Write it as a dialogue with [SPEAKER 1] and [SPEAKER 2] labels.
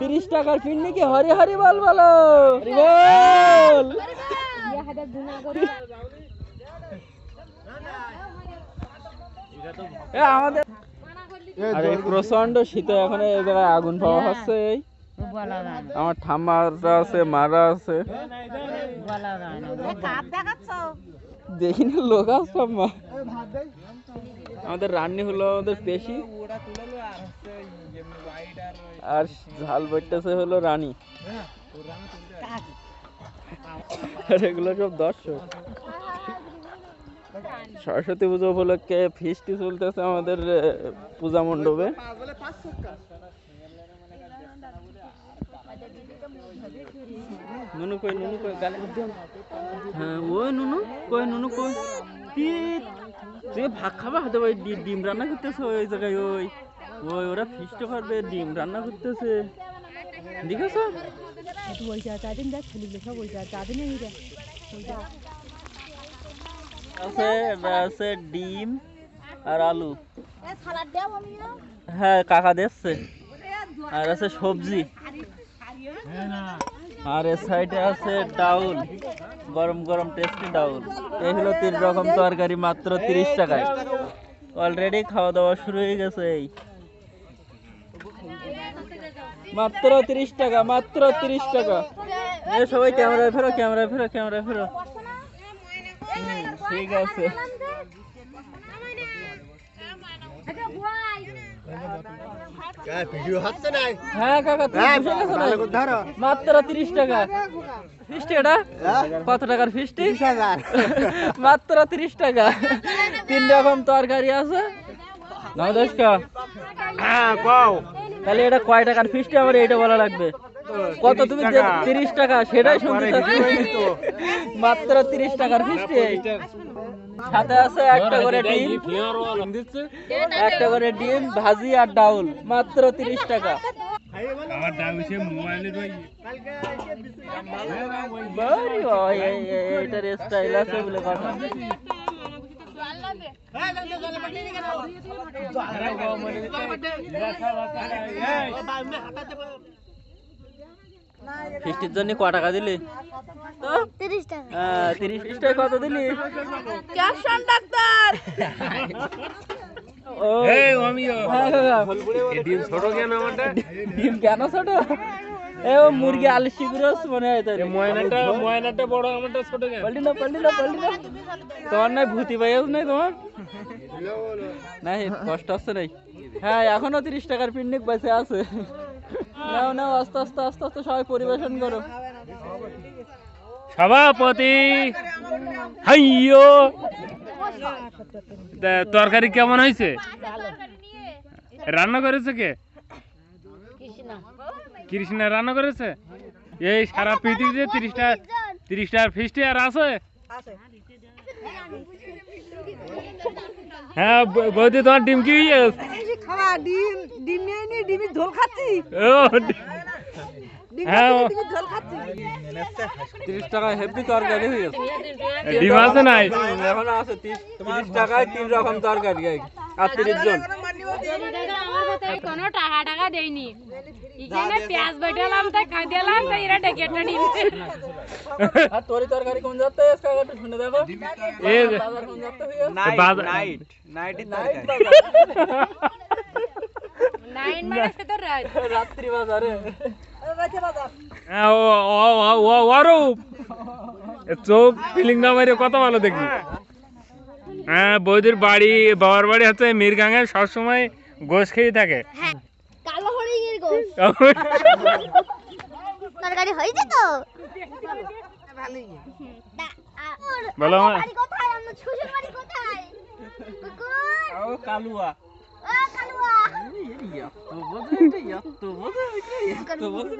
[SPEAKER 1] তিরিশ টাকার পিন্নি কি হরি হরি বল বলো? বল! এ আমাদের আরে প্রচণ্ড শীতে এখন এই জায়গায় আগুন পাওয়া হচ্ছে এই। আমার ঠাম্মারা আছে মারা আছে। দেখিনি লোক আসছে আমাদের রান্নি হলো আমাদের পেশি। আর ঝাল বেটতেছে হলো রানী। আর এগুলো সব দর্শক। সরস্বতী পুজো উপলক্ষে ফিস্টি চলতেছে আমাদের পূজা মণ্ডপে। ডিম রান্না করতেছে, ওই জায়গায় ওই। ওই ওরা ফিস্ট করবে ডিম রান্না করতেছে। দেখেছ? আছে ডিম আর আলু। হ্যাঁ কাকা দিচ্ছে আর আছে সবজি। আর এর সাইডে আছে ডাউল গরম গরম টেস্টি ডাউল। এই হলো তিন রকম তরকারি মাত্র তিরিশ টাকায়। অলরেডি খাওয়া দাওয়া শুরু হয়ে গেছে এই। মাত্র তিরিশ টাকা মাত্র তিরিশ টাকা। এ সবাই ক্যামেরায় ফেরো ক্যামেরায় ফেরো ক্যামেরায় ফেরো। ঠিক আছে। হ্যাঁ না? মাত্র তিরিশ টাকা। ফিস্টি এটা? কত টাকার ফিস্টি? মাত্র তিরিশ টাকা। তিন রকম তরকারি আছে। নমস্কার।
[SPEAKER 2] হ্যাঁ কও।
[SPEAKER 1] তাহলে এটা কয় টাকার ফিস্টি আমার এটা বলা লাগবে? কত তুমি তিরিশ টাকা সেটাই শুনতে। মাত্র তিরিশ টাকার ফিস্টি সাথে আছে একটা করে ডিম। একটা করে ডিম ভাজি আর ডাউল। মাত্র তিরিশ টাকা।
[SPEAKER 2] আমার দাম হচ্ছে মোবাইলে রই
[SPEAKER 1] বাড়ি স্টাইল আছে বলে কথা। ফিস্টির জন্য ক টাকা দিলি?
[SPEAKER 3] তিরিশ টাকা।
[SPEAKER 1] টাকা কত দিলি?
[SPEAKER 3] ডাক্তার।
[SPEAKER 1] ও। হ্যাঁ কাকা
[SPEAKER 2] ডিম ছোট কেন আমারটা?
[SPEAKER 1] ডিম কেন ছোট? এ মুরগি আলু শিগুরস মনে হয় তাই
[SPEAKER 2] ময়নাটা ময়নাটা বড় আমারটা ছোট কেন?
[SPEAKER 1] পাল্টি না পাল্টি না পাল্টি না তোমার নাই ভূতি পাইয়াস নাই তোমার? নাই কষ্ট হচ্ছে নাই। হ্যাঁ এখনও তিরিশ টাকার পিকনিক বেঁচে আছে। নাও নাও আস্তে আস্তে আস্তে আস্তে সবাই পরিবেশন করো।
[SPEAKER 2] সভাপতি! হাইয়ো! তরকারি কেমন হয়েছে? রান্না করেছে কে? কৃষ্ণা রান্না করেছে? এই সারা পৃথিবীতে তিরিশটা তিরিশটা ফিস্টি আর আছে? হ্যাঁ বৌদি তোমার ডিম কি
[SPEAKER 4] খাওয়া ডিম ডিম নিয়ে নি ডিমের ঝোল খাচ্ছি।
[SPEAKER 2] ও, হ্যাঁ,
[SPEAKER 1] তিরিশ টাকায় হেভি তরকারি হয়ে গেছে।
[SPEAKER 2] ডিম আছে নাই?
[SPEAKER 1] এখন আছে তিরিশ টাকায় তিন রকম তরকারি আর তিরিশ জন।
[SPEAKER 5] কোনো টাকা টাকা দেয়নি এখানে পেঁয়াজ বেটালাম তাই খাইলাম তাই এরা ডেকে একটা
[SPEAKER 1] আর তোর তরকারি কোন যাতে একটু শুনে দেখো
[SPEAKER 2] এ
[SPEAKER 1] হয়ে নাইট
[SPEAKER 5] নাইন মানে তো রাত
[SPEAKER 1] রাত্রি বাজারে
[SPEAKER 2] হ্যাঁ, ও ও- ও- ও- চোখ ফিলিং না মারে কত ভালো দেখি হ্যাঁ বৌদির বাড়ি বাবার বাড়ি হচ্ছে মিরগাঙ্গে সবসময় গোস খেয়ে থাকে
[SPEAKER 3] কালো হরিণের গোশ তরকারি হয়েছে তো তা- আ- ওর-
[SPEAKER 2] বলো
[SPEAKER 3] আমার
[SPEAKER 2] আমার-
[SPEAKER 3] বাড়ি কোথায় আমার শ্বশুর বাড়ি কোথায়
[SPEAKER 1] ও কালুয়া
[SPEAKER 3] ও কালুয়া
[SPEAKER 1] এত বোঝে এটা এত বোঝে এটা এত বোঝে